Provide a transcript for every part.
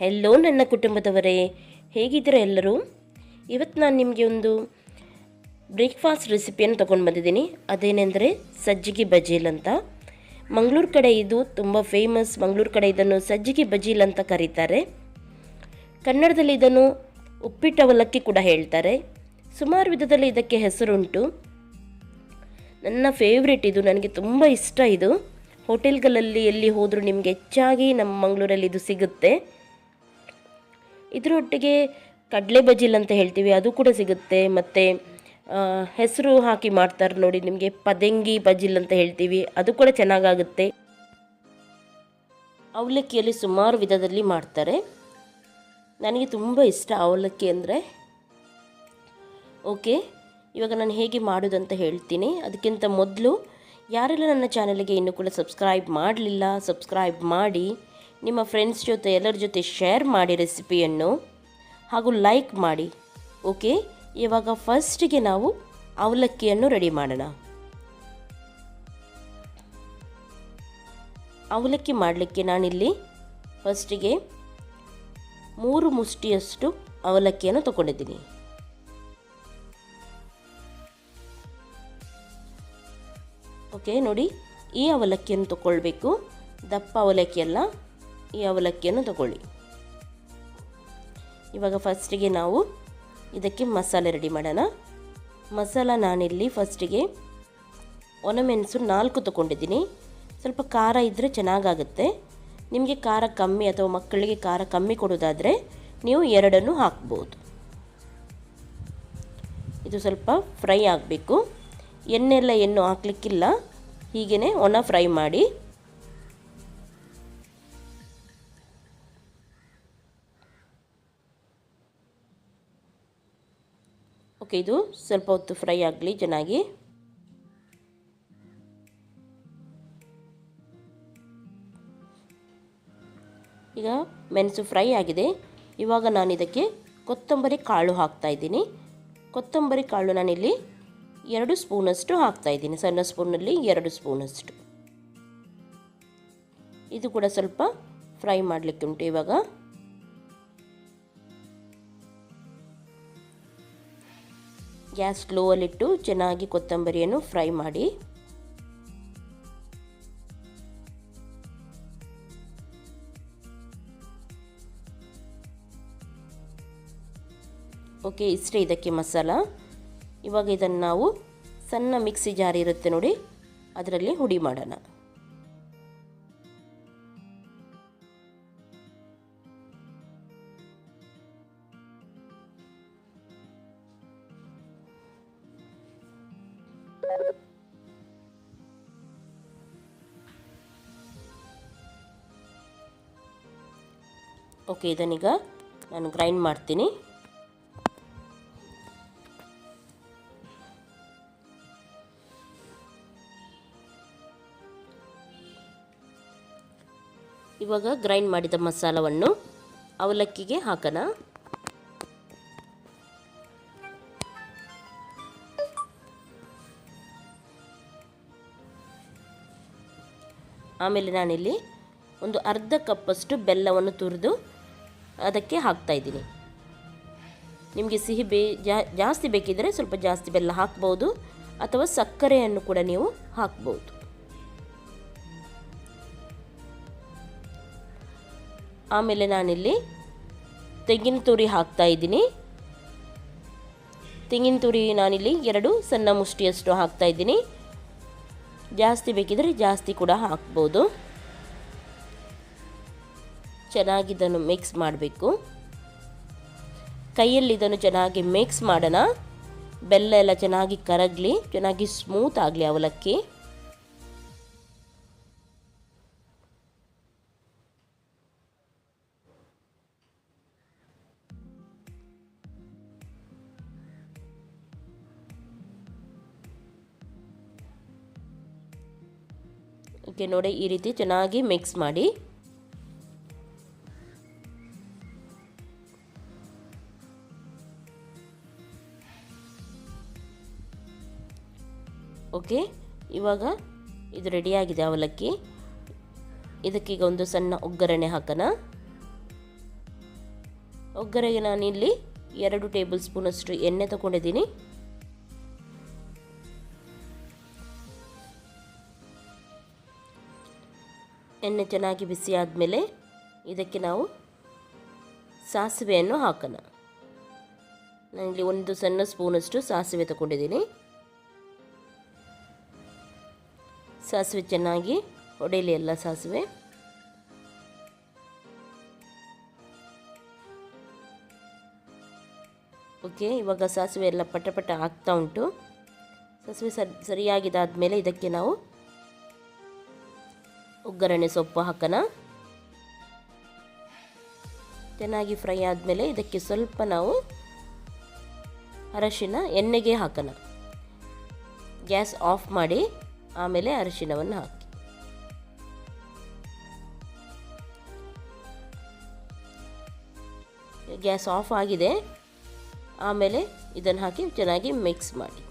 Hello ನನ್ನ ಕುಟುಂಬದವರೇ. ಹೇಗಿದ್ದೀರಾ ಎಲ್ಲರೂ? ಇವತ್ತು ನಾನು ನಿಮಗೆ ಒಂದು ಬ್ರೇಕ್ಫಾಸ್ಟ್ ರೆಸಿಪಿಯನ್ನು ತೊಗೊಂಡು ಬಂದಿದ್ದೀನಿ. ಅದೇನೆಂದರೆ ಸಜ್ಜಿಗೆ ಬಜೀಲ್ ಅಂತ. ಮಂಗಳೂರು ಕಡೆ ಇದು ತುಂಬ ಫೇಮಸ್ ಮಂಗಳೂರು ಕಡೆ ಇದನ್ನು ಸಜ್ಜಿಗೆ ಬಜೀಲ್ ಅಂತ ಕರೀತಾರೆ. ಕನ್ನಡದಲ್ಲಿ ಇದನ್ನು ಉಪ್ಪಿಟ್ಟು ಅವಲಕ್ಕಿ ಕೂಡ ಹೇಳ್ತಾರೆ. ಸುಮಾರು ವಿಧದಲ್ಲಿ ಇದಕ್ಕೆ ಹೆಸರುಂಟು. ನನ್ನ ಫೇವ್ರೆಟ್ ಇದು. ನನಗೆ ತುಂಬ ಇಷ್ಟ ಇದು. ಹೋಟೆಲ್ಗಳಲ್ಲಿ ಎಲ್ಲಿ ಹೋದರೂ ನಿಮಗೆ ಹೆಚ್ಚಾಗಿ ನಮ್ಮ ಮಂಗಳೂರಲ್ಲಿ ಇದು ಸಿಗುತ್ತೆ. ಇದರೊಟ್ಟಿಗೆ ಕಡಲೆ ಬಜಿಲ್ ಅಂತ ಹೇಳ್ತೀವಿ, ಅದು ಕೂಡ ಸಿಗುತ್ತೆ. ಮತ್ತು ಹೆಸರು ಹಾಕಿ ಮಾಡ್ತಾರೆ ನೋಡಿ, ನಿಮಗೆ ಪದಂಗಿ ಬಜಿಲ್ ಅಂತ ಹೇಳ್ತೀವಿ, ಅದು ಕೂಡ ಚೆನ್ನಾಗಾಗುತ್ತೆ. ಅವಲಕ್ಕಿಯಲ್ಲಿ ಸುಮಾರು ವಿಧದಲ್ಲಿ ಮಾಡ್ತಾರೆ. ನನಗೆ ತುಂಬ ಇಷ್ಟ ಅವಲಕ್ಕಿ ಅಂದರೆ. ಓಕೆ, ಇವಾಗ ನಾನು ಹೇಗೆ ಮಾಡೋದು ಅಂತ ಹೇಳ್ತೀನಿ. ಅದಕ್ಕಿಂತ ಮೊದಲು, ಯಾರೆಲ್ಲ ನನ್ನ ಚಾನಲ್ಗೆ ಇನ್ನೂ ಕೂಡ ಸಬ್ಸ್ಕ್ರೈಬ್ ಮಾಡಲಿಲ್ಲ, ಸಬ್ಸ್ಕ್ರೈಬ್ ಮಾಡಿ. ನಿಮ್ಮ ಫ್ರೆಂಡ್ಸ್ ಜೊತೆ, ಎಲ್ಲರ ಜೊತೆ ಶೇರ್ ಮಾಡಿ ರೆಸಿಪಿಯನ್ನು ಹಾಗೂ ಲೈಕ್ ಮಾಡಿ ಓಕೆ ಇವಾಗ ಫಸ್ಟಿಗೆ ನಾವು ಅವಲಕ್ಕಿಯನ್ನು ರೆಡಿ ಮಾಡೋಣ. ಅವಲಕ್ಕಿ ಮಾಡಲಿಕ್ಕೆ ನಾನಿಲ್ಲಿ ಫಸ್ಟಿಗೆ ಮೂರು ಮುಷ್ಟಿಯಷ್ಟು ಅವಲಕ್ಕಿಯನ್ನು ತಗೊಂಡಿದ್ದೀನಿ. ಓಕೆ ನೋಡಿ, ಈ ಅವಲಕ್ಕಿಯನ್ನು ತಗೊಳ್ಬೇಕು. ದಪ್ಪ ಅವಲಕ್ಕಿ ಅಲ್ಲ ಈ ಅವಲಕ್ಕಿಯನ್ನು ತಗೊಳ್ಳಿ. ಇವಾಗ ಫಸ್ಟಿಗೆ ನಾವು ಇದಕ್ಕೆ ಮಸಾಲೆ ರೆಡಿ ಮಾಡೋಣ. ಮಸಾಲ ನಾನಿಲ್ಲಿ ಫಸ್ಟಿಗೆ ಒಣಮೆಣಸು ನಾಲ್ಕು ತೊಗೊಂಡಿದ್ದೀನಿ. ಸ್ವಲ್ಪ ಖಾರ ಇದ್ದರೆ ಚೆನ್ನಾಗಾಗುತ್ತೆ. ನಿಮಗೆ ಖಾರ ಕಮ್ಮಿ ಅಥವಾ ಮಕ್ಕಳಿಗೆ ಖಾರ ಕಮ್ಮಿ ಕೊಡೋದಾದರೆ ನೀವು ಎರಡನ್ನು ಹಾಕ್ಬೋದು. ಇದು ಸ್ವಲ್ಪ ಫ್ರೈ ಆಗಬೇಕು. ಎಣ್ಣೆಲ್ಲ ಎಣ್ಣು ಹಾಕ್ಲಿಕ್ಕಿಲ್ಲ. ಹೀಗೇ ಒಣ ಫ್ರೈ ಮಾಡಿ. ಓಕೆ ಇದು ಸ್ವಲ್ಪ ಹೊತ್ತು ಫ್ರೈ ಆಗಲಿ, ಚೆನ್ನಾಗಿ. ಈಗ ಮೆಣಸು ಫ್ರೈ ಆಗಿದೆ. ಇವಾಗ ನಾನು ಇದಕ್ಕೆ ಕೊತ್ತಂಬರಿ ಕಾಳು ಹಾಕ್ತಾ ಇದ್ದೀನಿ. ಕೊತ್ತಂಬರಿ ಕಾಳು ನಾನಿಲ್ಲಿ ಎರಡು ಸ್ಪೂನಷ್ಟು ಹಾಕ್ತಾ ಇದ್ದೀನಿ. ಸಣ್ಣ ಸ್ಪೂನಲ್ಲಿ ಎರಡು ಸ್ಪೂನಷ್ಟು. ಇದು ಕೂಡ ಸ್ವಲ್ಪ ಫ್ರೈ ಮಾಡಲಿಕ್ಕೆ ಉಂಟು ಇವಾಗ. ಗ್ಯಾಸ್ ಸ್ಲೋವಲ್ಲಿಟ್ಟು ಚೆನ್ನಾಗಿ ಕೊತ್ತಂಬರಿಯನ್ನು ಫ್ರೈ ಮಾಡಿ. ಓಕೆ, ಇಷ್ಟೇ ಇದಕ್ಕೆ ಮಸಾಲ. ಇವಾಗ ಇದನ್ನು ನಾವು ಸಣ್ಣ ಮಿಕ್ಸಿ ಜಾರ್ ಇರುತ್ತೆ ನೋಡಿ, ಅದರಲ್ಲಿ ಹುಡಿ ಮಾಡೋಣ. ಓಕೆ ಇದನ್ನೀಗ ನಾನು ಗ್ರೈಂಡ್ ಮಾಡ್ತೀನಿ. ಇವಾಗ ಗ್ರೈಂಡ್ ಮಾಡಿದ ಮಸಾಲವನ್ನು ಅವಲಕ್ಕಿಗೆ ಹಾಕೋಣ. ಆಮೇಲೆ ನಾನಿಲ್ಲಿ ಒಂದು ಅರ್ಧ ಕಪ್ಪಷ್ಟು ಬೆಲ್ಲವನ್ನು ತುರಿದು ಅದಕ್ಕೆ ಹಾಕ್ತಾ ಇದ್ದೀನಿ. ನಿಮಗೆ ಸಿಹಿ ಬೇ ಜಾಸ್ತಿ ಬೇಕಿದ್ದರೆ ಸ್ವಲ್ಪ ಜಾಸ್ತಿ ಬೆಲ್ಲ ಹಾಕ್ಬೋದು, ಅಥವಾ ಸಕ್ಕರೆಯನ್ನು ಕೂಡ ನೀವು ಹಾಕ್ಬೋದು. ಆಮೇಲೆ ನಾನಿಲ್ಲಿ ತೆಂಗಿನ ತುರಿ ಹಾಕ್ತಾ ಇದ್ದೀನಿ. ತೆಂಗಿನ ತುರಿ ನಾನಿಲ್ಲಿ ಎರಡು ಸಣ್ಣ ಮುಷ್ಟಿಯಷ್ಟು ಹಾಕ್ತಾ ಇದ್ದೀನಿ. ಜಾಸ್ತಿ ಬೇಕಿದ್ರೆ ಜಾಸ್ತಿ ಕೂಡ ಹಾಕ್ಬೋದು. ಚೆನ್ನಾಗಿ ಇದನ್ನು ಮಿಕ್ಸ್ ಮಾಡಬೇಕು. ಕೈಯಲ್ಲಿ ಇದನ್ನು ಚೆನ್ನಾಗಿ ಮಿಕ್ಸ್ ಮಾಡೋಣ. ಬೆಲ್ಲ ಎಲ್ಲ ಚೆನ್ನಾಗಿ ಕರಗಲಿ, ಚೆನ್ನಾಗಿ ಸ್ಮೂತ್ ಆಗಲಿ ಅವಲಕ್ಕಿ. ಓಕೆ, ನೋಡಿ ಈ ರೀತಿ ಚೆನ್ನಾಗಿ ಮಿಕ್ಸ್ ಮಾಡಿ. ಓಕೆ? ಇವಾಗ ಇದು ರೆಡಿಯಾಗಿದೆ ಅವಲಕ್ಕಿ. ಇದಕ್ಕೀಗ ಒಂದು ಸಣ್ಣ ಒಗ್ಗರಣೆ ಹಾಕೋಣ. ಒಗ್ಗರಣೆಗೆ ನಾನಿಲ್ಲಿ ಎರಡು ಟೇಬಲ್ ಸ್ಪೂನಷ್ಟು ಎಣ್ಣೆ ತಗೊಂಡಿದ್ದೀನಿ. ಎಣ್ಣೆ ಚೆನ್ನಾಗಿ ಬಿಸಿ ಆದಮೇಲೆ ಇದಕ್ಕೆ ನಾವು ಸಾಸಿವೆಯನ್ನು ಹಾಕೋಣ. ನಾನಿಲ್ಲಿ ಒಂದು ಸಣ್ಣ ಸ್ಪೂನಷ್ಟು ಸಾಸಿವೆ ತಗೊಂಡಿದ್ದೀನಿ. ಸಾಸಿವೆ ಚೆನ್ನಾಗಿ ಹೊಡೆಯಲಿ ಎಲ್ಲ ಸಾಸಿವೆ. ಓಕೆ, ಇವಾಗ ಸಾಸಿವೆ ಎಲ್ಲ ಪಟ ಪಟ ಆಗ್ತಾ ಉಂಟು. ಸಾಸಿವೆ ಸರಿ ಸರಿಯಾಗಿದ್ದಾದಮೇಲೆ ಇದಕ್ಕೆ ನಾವು ಒಗ್ಗರಣೆ ಸೊಪ್ಪು ಹಾಕೋಣ. ಚೆನ್ನಾಗಿ ಫ್ರೈ ಆದಮೇಲೆ ಇದಕ್ಕೆ ಸ್ವಲ್ಪ ನಾವು ಅರಶಿನ ಎಣ್ಣೆಗೆ ಹಾಕೋಣ. ಗ್ಯಾಸ್ ಆಫ್ ಮಾಡಿ ಆಮೇಲೆ ಅರಿಶಿನವನ್ನು ಹಾಕಿ. ಗ್ಯಾಸ್ ಆಫ್ ಆಗಿದೆ. ಆಮೇಲೆ ಇದನ್ನು ಹಾಕಿ ಚೆನ್ನಾಗಿ ಮಿಕ್ಸ್ ಮಾಡಿ.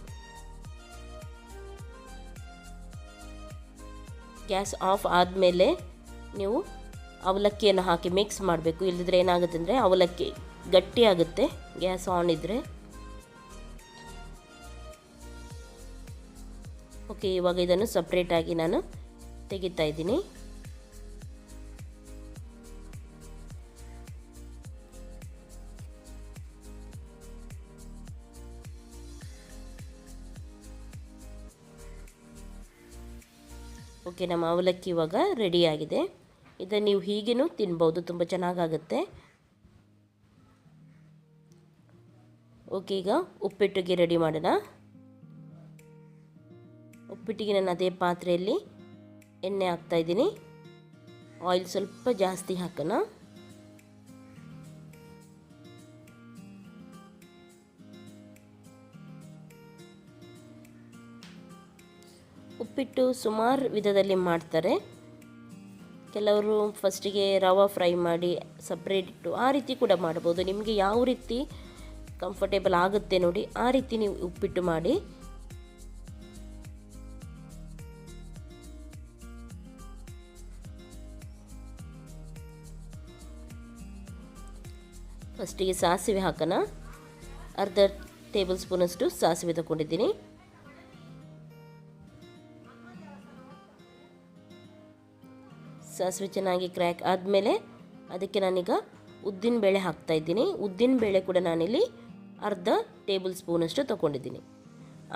ಗ್ಯಾಸ್ ಆಫ್ ಆದಮೇಲೆ ನೀವು ಅವಲಕ್ಕಿಯನ್ನು ಹಾಕಿ ಮಿಕ್ಸ್ ಮಾಡಬೇಕು. ಇಲ್ಲದಿದ್ರೆ ಏನಾಗುತ್ತೆ ಅಂದರೆ ಅವಲಕ್ಕಿ ಗಟ್ಟಿಯಾಗುತ್ತೆ. ಗ್ಯಾಸ್ ಆನ್ ಇದ್ದರೆ ಓಕೆ, ಇವಾಗ ಇದನ್ನು ಸಪ್ರೇಟಾಗಿ ನಾನು ತೆಗಿತಾ ಇದ್ದೀನಿ. ಓಕೆ, ನಮ್ಮ ಅವಲಕ್ಕಿ ಇವಾಗ ರೆಡಿಯಾಗಿದೆ ಇದನ್ನು ನೀವು ಹೀಗೇನೂ ತಿನ್ಬೋದು, ತುಂಬ ಚೆನ್ನಾಗಾಗುತ್ತೆ. ಓಕೆ, ಈಗ ಉಪ್ಪಿಟ್ಟಿಗೆ ರೆಡಿ ಮಾಡೋಣ. ಉಪ್ಪಿಟ್ಟಿಗೆ ನಾನು ಅದೇ ಪಾತ್ರೆಯಲ್ಲಿ ಎಣ್ಣೆ ಹಾಕ್ತಾಯಿದ್ದೀನಿ ಆಯಿಲ್ ಸ್ವಲ್ಪ ಜಾಸ್ತಿ ಹಾಕೋಣ. ಉಪ್ಪಿಟ್ಟು ಸುಮಾರು ವಿಧದಲ್ಲಿ ಮಾಡ್ತಾರೆ. ಕೆಲವರು ಫಸ್ಟಿಗೆ ರವೆ ಫ್ರೈ ಮಾಡಿ ಸಪ್ರೇಟ್ ಇಟ್ಟು ಆ ರೀತಿ ಕೂಡ ಮಾಡ್ಬೋದು. ನಿಮಗೆ ಯಾವ ರೀತಿ ಕಂಫರ್ಟೇಬಲ್ ಆಗುತ್ತೆ ನೋಡಿ, ಆ ರೀತಿ ನೀವು ಉಪ್ಪಿಟ್ಟು ಮಾಡಿ. ಫಸ್ಟಿಗೆ ಸಾಸಿವೆ ಹಾಕೋಣ ಅರ್ಧ ಟೇಬಲ್ ಸ್ಪೂನಷ್ಟು ಸಾಸಿವೆ ತಗೊಂಡಿದ್ದೀನಿ. ಸಾಸಿವೆ ಚೆನ್ನಾಗಿ ಕ್ರ್ಯಾಕ್ ಆದಮೇಲೆ ಅದಕ್ಕೆ ನಾನೀಗ ಉದ್ದಿನ ಬೇಳೆ ಹಾಕ್ತಾ ಇದ್ದೀನಿ. ಉದ್ದಿನ ಬೇಳೆ ಕೂಡ ನಾನಿಲ್ಲಿ ಅರ್ಧ ಟೇಬಲ್ ಸ್ಪೂನಷ್ಟು ತೊಗೊಂಡಿದ್ದೀನಿ.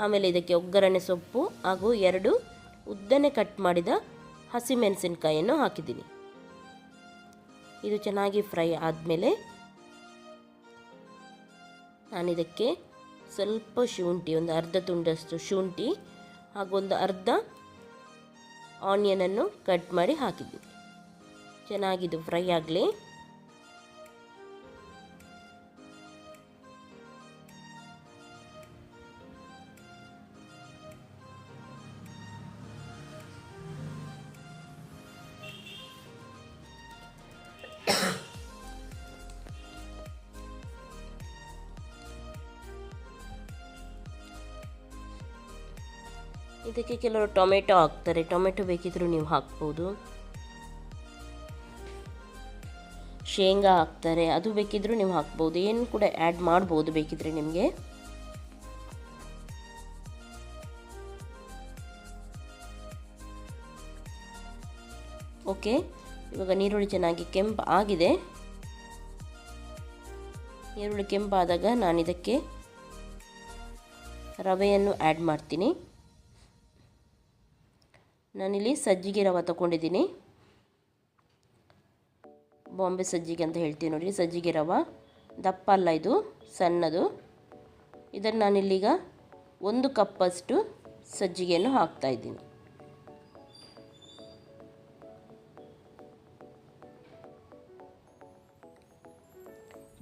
ಆಮೇಲೆ ಇದಕ್ಕೆ ಒಗ್ಗರಣೆ ಸೊಪ್ಪು ಹಾಗೂ ಎರಡು ಉದ್ದನೆ ಕಟ್ ಮಾಡಿದ ಹಸಿಮೆಣಸಿನಕಾಯಿಯನ್ನು ಹಾಕಿದ್ದೀನಿ. ಇದು ಚೆನ್ನಾಗಿ ಫ್ರೈ ಆದಮೇಲೆ ನಾನಿದಕ್ಕೆ ಸ್ವಲ್ಪ ಶುಂಠಿ, ಒಂದು ಅರ್ಧ ತುಂಡಷ್ಟು ಶುಂಠಿ ಹಾಗೊಂದು ಅರ್ಧ ಆನಿಯನನ್ನು ಕಟ್ ಮಾಡಿ ಹಾಕಿದ್ದೀನಿ. ಚೆನ್ನಾಗಿದ್ದು ಫ್ರೈ ಆಗಲಿ. ಇದಕ್ಕೆ ಕೆಲವರು ಟೊಮೆಟೊ ಹಾಕ್ತಾರೆ. ಟೊಮೆಟೊ ಬೇಕಿದ್ರೂ ನೀವು ಹಾಕ್ಬೋದು. ಶೇಂಗಾ ಹಾಕ್ತಾರೆ. ಅದು ಬೇಕಿದ್ರೂ ನೀವು ಹಾಕ್ಬೋದು. ಏನು ಕೂಡ ಆ್ಯಡ್ ಮಾಡ್ಬೋದು ಬೇಕಿದ್ರೆ ನಿಮಗೆ. ಓಕೆ ಇವಾಗ ನೀರುಳ್ಳಿ ಚೆನ್ನಾಗಿ ಕೆಂಪು ಆಗಿದೆ. ಈರುಳ್ಳಿ ಕೆಂಪಾದಾಗ ನಾನು ಇದಕ್ಕೆ ರವೆಯನ್ನು ಆ್ಯಡ್ ಮಾಡ್ತೀನಿ. ನಾನಿಲ್ಲಿ ಸಜ್ಜಿಗೆ ರವೆ ತಗೊಂಡಿದ್ದೀನಿ. ಬಾಂಬೆ ಸಜ್ಜಿಗೆ ಅಂತ ಹೇಳ್ತೀನಿ ನೋಡಿ ಸಜ್ಜಿಗೆ ರವೆ. ದಪ್ಪ ಅಲ್ಲ ಇದು, ಸಣ್ಣದು. ಇದನ್ನು ನಾನಿಲ್ಲೀಗ ಒಂದು ಕಪ್ಪಷ್ಟು ಸಜ್ಜಿಗೆಯನ್ನು ಹಾಕ್ತಾ ಇದ್ದೀನಿ.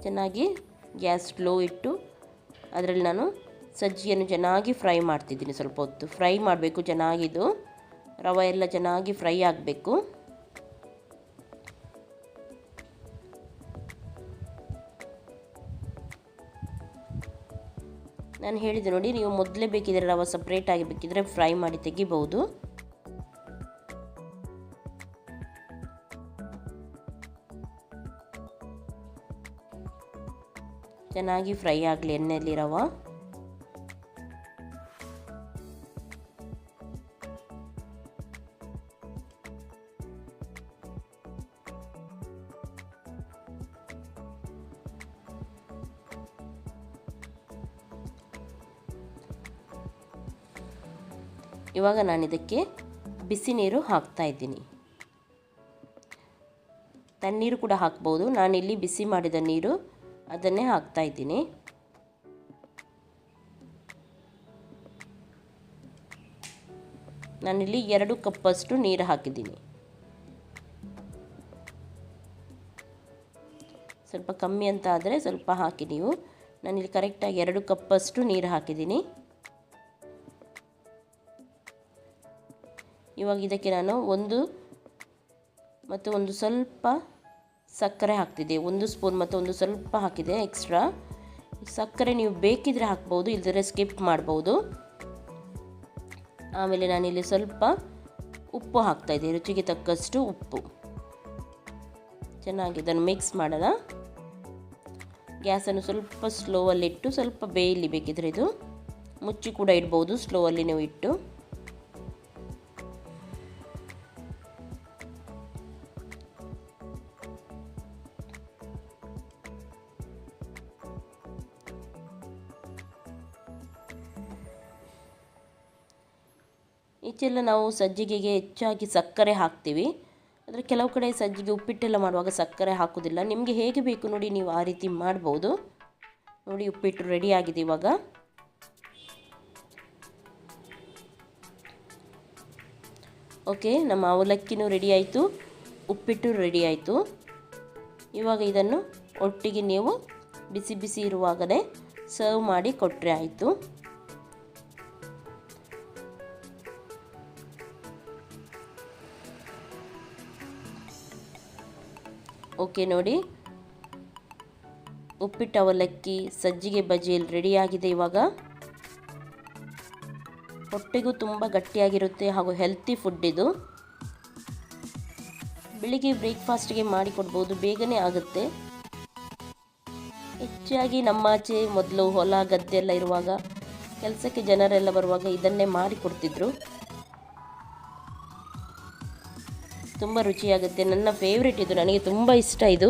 ಚೆನ್ನಾಗಿ ಗ್ಯಾಸ್ ಸ್ಲೋ ಇಟ್ಟು ಅದರಲ್ಲಿ ನಾನು ಸಜ್ಜಿಯನ್ನು ಚೆನ್ನಾಗಿ ಫ್ರೈ ಮಾಡ್ತಿದ್ದೀನಿ. ಸ್ವಲ್ಪ ಹೊತ್ತು ಫ್ರೈ ಮಾಡಬೇಕು ಚೆನ್ನಾಗಿದು ರವೆ ಎಲ್ಲ ಚೆನ್ನಾಗಿ ಫ್ರೈ ಆಗಬೇಕು. ನಾನು ಹೇಳಿದೆ ನೋಡಿ, ನೀವು ಮೊದಲೇ ಬೇಕಿದ್ರೆ ರವೆ ಸಪ್ರೇಟಾಗಿ ಬೇಕಿದ್ರೆ ಫ್ರೈ ಮಾಡಿ ತೆಗಿಬಹುದು. ಚೆನ್ನಾಗಿ ಫ್ರೈ ಆಗಲಿ ಎಣ್ಣೆಯಲ್ಲಿ ರವ. ಇವಾಗ ನಾನು ಇದಕ್ಕೆ ಬಿಸಿ ನೀರು ಹಾಕ್ತಾ ಇದ್ದೀನಿ. ತಣ್ಣೀರು ಕೂಡ ಹಾಕ್ಬೋದು. ನಾನಿಲ್ಲಿ ಬಿಸಿ ಮಾಡಿದ ನೀರು ಅದನ್ನೇ ಹಾಕ್ತಾ ಇದ್ದೀನಿ. ನಾನಿಲ್ಲಿ ಎರಡು ಕಪ್ಪಷ್ಟು ನೀರು ಹಾಕಿದ್ದೀನಿ. ಸ್ವಲ್ಪ ಕಮ್ಮಿ ಅಂತ ಆದರೆ ಸ್ವಲ್ಪ ಹಾಕಿ ನೀವು. ನಾನಿಲ್ಲಿ ಕರೆಕ್ಟಾಗಿ ಎರಡು ಕಪ್ಪಷ್ಟು ನೀರು ಹಾಕಿದ್ದೀನಿ. ಇವಾಗ ಇದಕ್ಕೆ ನಾನು ಒಂದು ಮತ್ತು ಒಂದು ಸ್ವಲ್ಪ ಸಕ್ಕರೆ ಹಾಕ್ತಿದ್ದೆ. ಒಂದು ಸ್ಪೂನ್ ಮತ್ತು ಒಂದು ಸ್ವಲ್ಪ ಹಾಕಿದೆ ಎಕ್ಸ್ಟ್ರಾ. ಸಕ್ಕರೆ ನೀವು ಬೇಕಿದ್ರೆ ಹಾಕ್ಬೋದು ಇಲ್ಲದ್ರೆ ಸ್ಕಿಪ್ ಮಾಡ್ಬೋದು. ಆಮೇಲೆ ನಾನಿಲ್ಲಿ ಸ್ವಲ್ಪ ಉಪ್ಪು ಹಾಕ್ತಾಯಿದ್ದೆ ರುಚಿಗೆ ತಕ್ಕಷ್ಟು ಉಪ್ಪು. ಚೆನ್ನಾಗಿ ಇದನ್ನು ಮಿಕ್ಸ್ ಮಾಡೋಣ. ಗ್ಯಾಸನ್ನು ಸ್ವಲ್ಪ ಸ್ಲೋವಲ್ಲಿಟ್ಟು ಸ್ವಲ್ಪ ಬೇಯಲಿ ಬೇಕಿದ್ರೆ ಇದು ಮುಚ್ಚಿ ಕೂಡ ಇಡ್ಬೋದು, ಸ್ಲೋವಲ್ಲಿ ನೀವು ಇಟ್ಟು. ಈಚೆಲ್ಲ ನಾವು ಸಜ್ಜಿಗೆಗೆ ಹೆಚ್ಚಾಗಿ ಸಕ್ಕರೆ ಹಾಕ್ತೀವಿ. ಆದರೆ ಕೆಲವು ಕಡೆ ಸಜ್ಜಿಗೆ ಉಪ್ಪಿಟ್ಟೆಲ್ಲ ಮಾಡುವಾಗ ಸಕ್ಕರೆ ಹಾಕೋದಿಲ್ಲ ನಿಮಗೆ ಹೇಗೆ ಬೇಕು ನೋಡಿ ನೀವು ಆ ರೀತಿ ಮಾಡ್ಬೋದು. ನೋಡಿ ಉಪ್ಪಿಟ್ಟು ರೆಡಿ ಆಗಿದೆ ಇವಾಗ. ಓಕೆ, ನಮ್ಮ ಅವಲಕ್ಕಿನೂ ರೆಡಿ ಆಯಿತು. ಉಪ್ಪಿಟ್ಟು ರೆಡಿ ಆಯಿತು. ಇವಾಗ ಇದನ್ನು ಒಟ್ಟಿಗೆ ನೀವು ಬಿಸಿ ಬಿಸಿ ಇರುವಾಗಲೇ ಸರ್ವ್ ಮಾಡಿ ಕೊಟ್ಟರೆ ಆಯಿತು. ಓಕೆ ನೋಡಿ. ಉಪ್ಪಿಟ್ಟು ಅವಲಕ್ಕಿ ಸಜ್ಜಿಗೆ ಬಜಿಯಲ್ಲಿ ರೆಡಿಯಾಗಿದೆ ಇವಾಗ. ಹೊಟ್ಟೆಗೂ ತುಂಬ ಗಟ್ಟಿಯಾಗಿರುತ್ತೆ ಹಾಗೂ ಹೆಲ್ತಿ ಫುಡ್ ಇದು. ಬೆಳಿಗ್ಗೆ ಬ್ರೇಕ್ಫಾಸ್ಟ್ಗೆ ಮಾಡಿಕೊಡ್ಬೋದು ಬೇಗನೆ ಆಗುತ್ತೆ. ಹೆಚ್ಚಾಗಿ ನಮ್ಮಾಚೆ ಮೊದಲು ಹೊಲ ಗದ್ದೆ ಎಲ್ಲ ಇರುವಾಗ, ಕೆಲಸಕ್ಕೆ ಜನರೆಲ್ಲ ಬರುವಾಗ ಇದನ್ನೇ ಮಾಡಿಕೊಡ್ತಿದ್ರು ತುಂಬ ರುಚಿಯಾಗುತ್ತೆ. ನನ್ನ ಫೇವ್ರೆಟ್ ಇದು. ನನಗೆ ತುಂಬ ಇಷ್ಟ ಇದು.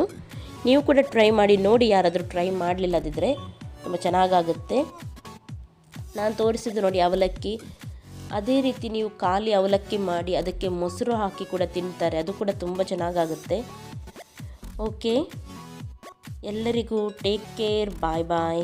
ನೀವು ಕೂಡ ಟ್ರೈ ಮಾಡಿ ನೋಡಿ, ಯಾರಾದರೂ ಟ್ರೈ ಮಾಡಲಿಲ್ಲದಿದ್ದರೆ ತುಂಬ ಚೆನ್ನಾಗಾಗುತ್ತೆ. ನಾನು ತೋರಿಸಿದ್ದು ನೋಡಿ ಅವಲಕ್ಕಿ. ಅದೇ ರೀತಿ ನೀವು ಖಾಲಿ ಅವಲಕ್ಕಿ ಮಾಡಿ, ಅದಕ್ಕೆ ಮೊಸರು ಹಾಕಿ ಕೂಡ ತಿಂತಾರೆ. ಅದು ಕೂಡ ತುಂಬ ಚೆನ್ನಾಗಾಗುತ್ತೆ. ಓಕೆ ಎಲ್ಲರಿಗೂ ಟೇಕ್ ಕೇರ್ ಬಾಯ್ ಬಾಯ್